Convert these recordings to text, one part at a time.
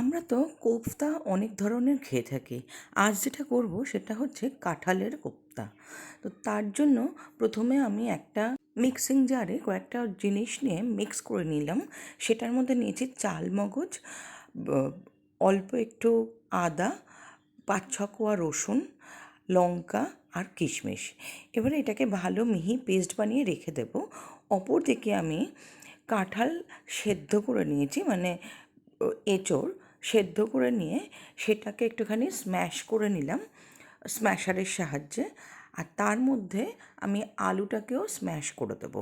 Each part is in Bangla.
আমরা তো কোফতা অনেক ধরনের খেয়ে থাকি। আজ যেটা করব সেটা হচ্ছে কাঁঠালের কোফতা। তো তার জন্য প্রথমে আমি একটা মিক্সিং জারে কয়েকটা জিনিস নিয়ে মিক্স করে নিলাম। সেটার মধ্যে নিয়েছি চাল, মগজ অল্প একটু আদা, পাঁচ ছ কোয়া রসুন, লঙ্কা আর কিশমিশ। এবারে এটাকে ভালো মিহি পেস্ট বানিয়ে রেখে দেব। অপর দিকে আমি কাঁঠাল সেদ্ধ করে নিয়েছি মানে এঁচোড়। সেদ্ধ করে নিয়ে সেটাকে একটুখানি স্ম্যাশ করে নিলাম স্ম্যাশারের সাহায্যে। আর তার মধ্যে আমি আলুটাকেও স্ম্যাশ করে দেবো।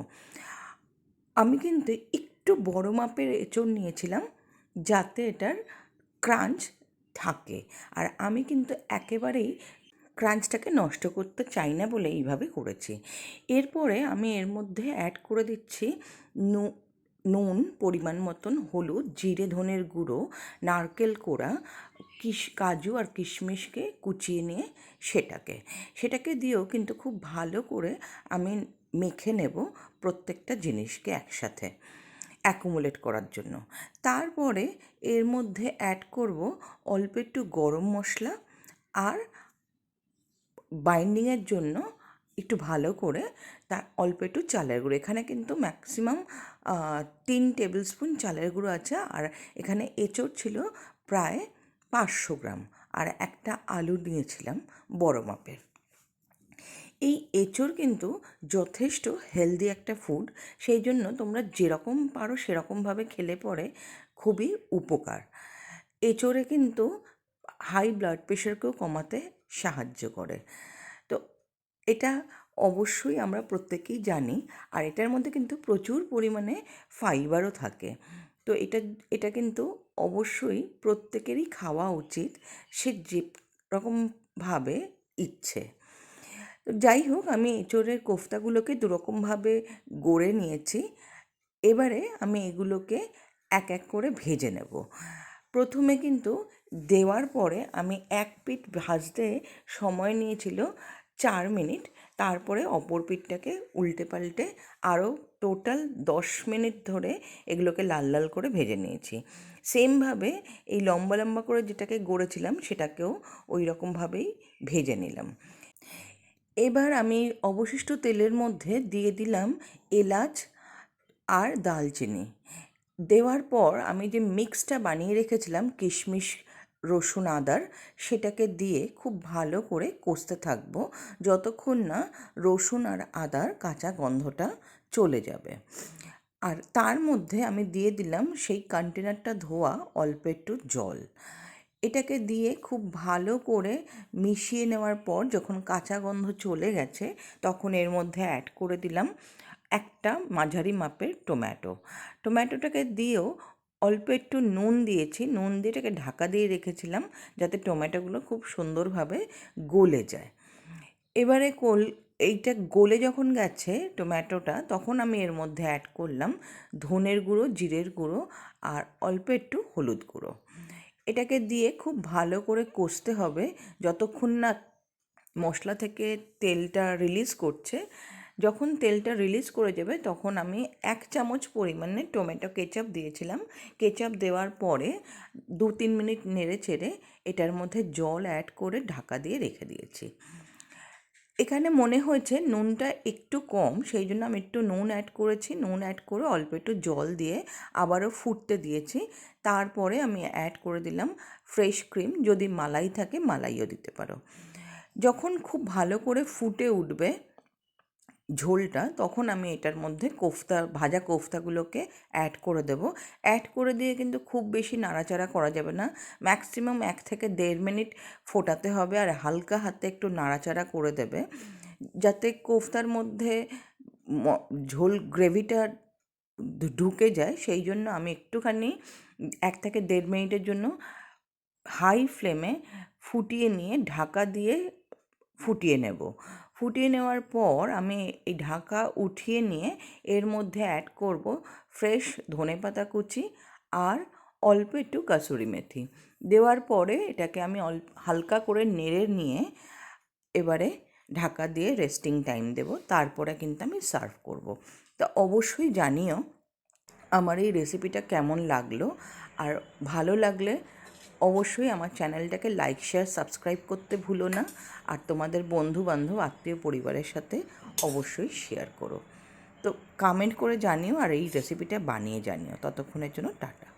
আমি কিন্তু একটু বড় মাপের এঁচোড় নিয়েছিলাম, যাতে এটার ক্রাঞ্চ থাকে। আর আমি কিন্তু একেবারেই ক্রাঞ্চটাকে নষ্ট করতে চাই না বলে এইভাবে করেছি। এরপরে আমি এর মধ্যে অ্যাড করে দিচ্ছি নুন পরিমাণ মতন, হলুদ, জিরে, ধনের গুঁড়ো, নারকেল কোড়া, কিশ, কাজু আর কিশমিশকে কুচিয়ে নিয়ে সেটাকে। সেটাকে দিয়েও কিন্তু খুব ভালো করে আমি মেখে নেব প্রত্যেকটা জিনিসকে একসাথে অ্যাকুমুলেট করার জন্য। তারপরে এর মধ্যে অ্যাড করব অল্প একটু গরম মশলা আর বাইন্ডিংয়ের জন্য একটু ভালো করে তার অল্প একটু চালের গুঁড়ো। এখানে কিন্তু ম্যাক্সিমাম তিন টেবিল স্পুন চালের গুঁড়ো আছে। আর এখানে এঁচোড় ছিল প্রায় পাঁচশো গ্রাম। আর একটা আলু নিয়েছিলাম বড় মাপের। এই এঁচোড় কিন্তু যথেষ্ট হেলদি একটা ফুড সেই জন্য তোমরা যেরকম পারো সেরকমভাবে খেলে পরে খুবই উপকার। এঁচোড়ে কিন্তু হাই ব্লাড প্রেশারকেও কমাতে সাহায্য করে। এটা অবশ্যই আমরা প্রত্যেকেই জানি। আর এটার মধ্যে কিন্তু প্রচুর পরিমাণে ফাইবারও থাকে। তো এটা এটা কিন্তু অবশ্যই প্রত্যেকেরই খাওয়া উচিত। সে যে রকমভাবে ইচ্ছে। তো যাই হোক, আমি এঁচোড়ের কোফতাগুলোকে দুরকমভাবে গড়ে নিয়েছি। এবারে আমি এগুলোকে এক এক করে ভেজে নেব। প্রথমে কিন্তু দেওয়ার পরে আমি এক পিঠ ভাজতে সময় নিয়েছিল চার মিনিট। তারপরে অপর পিঠটাকে উল্টে পাল্টে আরও টোটাল দশ মিনিট ধরে এগুলোকে লাল লাল করে ভেজে নিয়েছি। সেমভাবে এই লম্বা লম্বা করে যেটাকে গড়েছিলাম সেটাকেও ওই রকমভাবেই ভেজে নিলাম। এবার আমি অবশিষ্ট তেলের মধ্যে দিয়ে দিলাম এলাচ আর দালচিনি। দেওয়ার পর আমি যে মিক্সটা বানিয়ে রেখেছিলাম কিশমিশ রসুন আদার সেটাকে দিয়ে খুব ভালো করে কষতে থাকব যতক্ষণ না রসুন আর আদার কাঁচা গন্ধটা চলে যাবে। আর তার মধ্যে আমি দিয়ে দিলাম সেই কন্টেনারটা ধোয়া অল্প একটু জল। এটাকে দিয়ে খুব ভালো করে মিশিয়ে নেওয়ার পর যখন কাঁচা গন্ধ চলে গেছে তখন এর মধ্যে অ্যাড করে দিলাম একটা মাঝারি মাপের টমেটো টমেটোটাকে দিয়েও অল্প একটু নুন দিয়েছি। নুন দিয়ে এটাকে ঢাকা দিয়ে রেখেছিলাম যাতে টমেটোগুলো খুব সুন্দরভাবে গলে যায়। এবারে কোল, এইটা গলে যখন গেছে টমেটোটা, তখন আমি এর মধ্যে অ্যাড করলাম ধনের গুঁড়ো, জিরের গুঁড়ো আর অল্প একটু হলুদ গুঁড়ো। এটাকে দিয়ে খুব ভালো করে কষতে হবে। যতক্ষণ না মশলা থেকে তেলটা রিলিজ করছে যখন তেলটা রিলিজ করে যাবে তখন আমি এক চামচ পরিমাণে টমেটো কেচাপ দিয়েছিলাম। কেচাপ দেওয়ার পরে দু তিন মিনিট নেড়ে চেড়ে এটার মধ্যে জল অ্যাড করে ঢাকা দিয়ে রেখে দিয়েছি। এখানে মনে হয়েছে নুনটা একটু কম, সেই জন্য আমি একটু নুন অ্যাড করেছি। নুন অ্যাড করে অল্প একটু জল দিয়ে আবারও ফুটতে দিয়েছি। তারপরে আমি অ্যাড করে দিলাম ফ্রেশ ক্রিম যদি মালাই থাকে মালাইও দিতে পারো। যখন খুব ভালো করে ফুটে উঠবে ঝোলটা, তখন আমি এটার মধ্যে কোফতা, ভাজা কোফতাগুলোকে অ্যাড করে দেবো। অ্যাড করে দিয়ে কিন্তু খুব বেশি নাড়াচাড়া করা যাবে না। ম্যাক্সিমাম এক থেকে দেড় মিনিট ফোটাতে হবে আর হালকা হাতে একটু নাড়াচাড়া করে দেবে। যাতে কোফতার মধ্যে ঝোল গ্রেভিটা ঢুকে যায়, সেই জন্য আমি একটুখানি এক থেকে দেড় মিনিটের জন্য হাই ফ্লেমে ফুটিয়ে নিয়ে ঢাকা দিয়ে ফুটিয়ে নেব। ফুটিয়ে নেওয়ার পর আমি এই ঢাকা উঠিয়ে নিয়ে এর মধ্যে অ্যাড করব ফ্রেশ ধনেপাতা কুচি আর অল্প একটু কাসুরি মেথি। দেওয়ার পরে এটাকে আমি অল্প হালকা করে নেড়ে নিয়ে এবারে ঢাকা দিয়ে রেস্টিং টাইম দেব, তারপরে কিন্তু আমি সার্ভ করব। তা অবশ্যই জানিও আমার এই রেসিপিটা কেমন লাগল, আর ভালো লাগলে অবশ্যই আমার চ্যানেলটাকে লাইক শেয়ার সাবস্ক্রাইব করতে ভুলো না। আর তোমাদের বন্ধু বান্ধব আত্মীয় পরিবারের সাথে অবশ্যই শেয়ার করো। তো কমেন্ট করে জানিও আর এই রেসিপিটা বানিয়ে জানিও। ততক্ষণের জন্য টাটা।